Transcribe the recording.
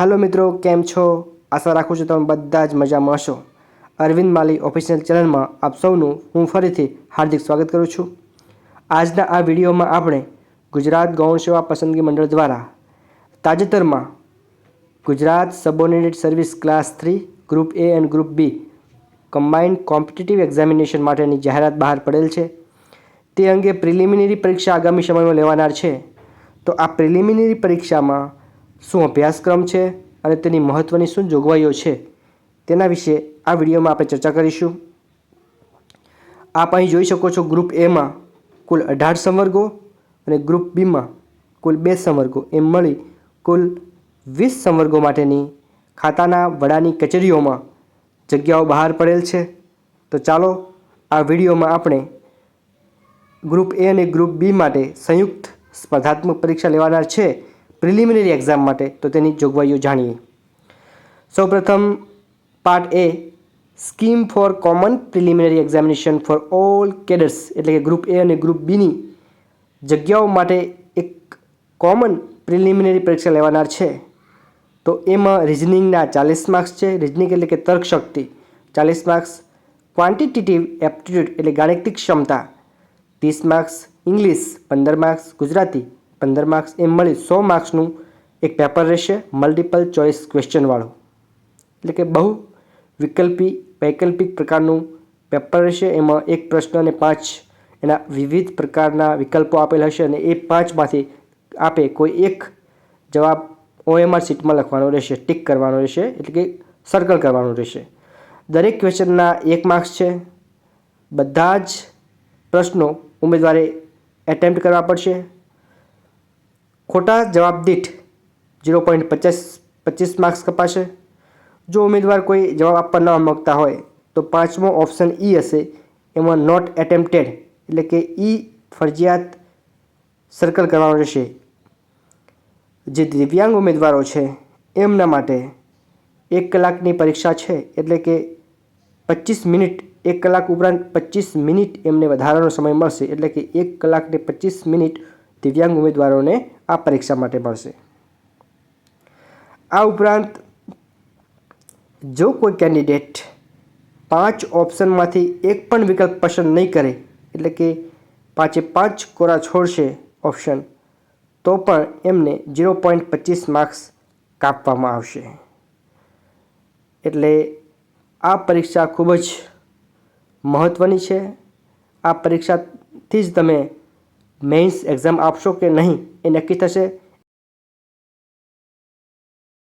હાલો મિત્રો, કેમ છો? આશા રાખું છું તમે બધા જ મજામાં હશો. અરવિંદ માલી ઓફિશિયલ ચેનલમાં આપ સૌનું હું ફરીથી હાર્દિક સ્વાગત કરું છું. આજના આ વિડીયોમાં આપણે ગુજરાત ગૌણ સેવા પસંદગી મંડળ દ્વારા તાજેતરમાં Gujarat subordinate service class three, group A and group B combined competitive examination માટેની જાહેરાત બહાર પડેલ છે. તે અંગે પ્રિલિમિનરી પરીક્ષા આગામી સમયમાં લેવાનાર છે. તો આ પ્રિલિમિનરી પરીક્ષામાં શું અભ્યાસક્રમ છે અને તેની મહત્ત્વની શું જોગવાઈઓ છે તેના વિશે આ વિડીયોમાં આપણે ચર્ચા કરીશું. આપ અહીં જોઈ શકો છો ગ્રુપ એમાં કુલ અઢાર સંવર્ગો અને ગ્રુપ બીમાં કુલ બે સંવર્ગો. એમ મળી કુલ વીસ સંવર્ગો માટેની ખાતાના વડાની કચેરીઓમાં જગ્યાઓ બહાર પડેલ છે. તો ચાલો આ વિડીયોમાં આપણે ગ્રુપ એ અને ગ્રુપ બી માટે સંયુક્ત સ્પર્ધાત્મક પરીક્ષા લેવાનાર છે. પ્રિલિમિનરી એક્ઝામ માટે તો તેની જોગવાઈઓ જાણીએ. સૌપ્રથમ part A scheme for common preliminary examination for all cadres એટલે કે ગ્રુપ એ અને ગ્રુપ બીની જગ્યાઓ માટે એક કોમન પ્રિલિમિનરી પરીક્ષા લેવાનાર છે. તો એમાં રિઝનિંગના ચાલીસ માર્ક્સ છે. રિઝનિંગ એટલે કે તર્કશક્તિ ચાલીસ માર્ક્સ ક્વાન્ટિટેટિવ એપ્ટિટ્યૂડ એટલે ગાણિતિક ક્ષમતા. ત્રીસ માર્ક્સ ઇંગ્લિશ પંદર માર્ક્સ ગુજરાતી. પંદર માર્ક્સ એમ મળી, સો માર્ક્સનું એક પેપર રહેશે મલ્ટિપલ ચોઇસ ક્વેશ્ચનવાળું એટલે કે બહુ વિકલ્પી, વૈકલ્પિક પ્રકારનું પેપર રહેશે, એમાં એક પ્રશ્ન અને પાંચ એના વિવિધ પ્રકારના વિકલ્પો આપેલ હશે અને એ પાંચમાંથી આપે કોઈ એક જવાબ ઓએમઆર સીટમાં લખવાનો રહેશે, ટીક કરવાનો રહેશે, એટલે કે સર્કલ કરવાનું રહેશે. દરેક ક્વેશ્ચનના એક માર્ક્સ છે. બધા જ પ્રશ્નો ઉમેદવારે એટેમ્પ્ટ કરવા પડશે. ખોટા જવાબ દીઠ ઝીરો પોઈન્ટ પચાસ, પચીસ માર્ક્સ કપાશે. જો ઉમેદવાર કોઈ જવાબ આપવા ન માગતા હોય, તો પાંચમો ઓપ્શન ઈ હશે. એમાં નોટ એટેમ્પ્ટેડ એટલે કે ઈ ફરજિયાત સર્કલ કરવાનો રહેશે. જે દિવ્યાંગ ઉમેદવારો છે, એમના માટે એક કલાકની પરીક્ષા છે, એટલે કે પચીસ મિનિટ, એક કલાક ઉપરાંત પચીસ મિનિટ એમને વધારાનો સમય મળશે. એટલે કે એક કલાકને પચીસ મિનિટ દિવ્યાંગ ઉમેદવારોને આ પરીક્ષા માટે મળશે. આ ઉપરાંત, જો કોઈ કેન્ડિડેટ પાંચ ઓપ્શનમાંથી એક પણ વિકલ્પ પસંદ નહીં કરે, એટલે કે પાંચે પાંચ કોરા છોડશે ઓપ્શન, તો પણ એમને ઝીરો પોઈન્ટ પચીસ માર્ક્સ કાપવામાં આવશે. એટલે આ પરીક્ષા ખૂબ જ મહત્ત્વની છે. આ પરીક્ષાથી જ તમે મેઇન્સ એક્ઝામ આપશો કે નહીં એ નક્કી થશે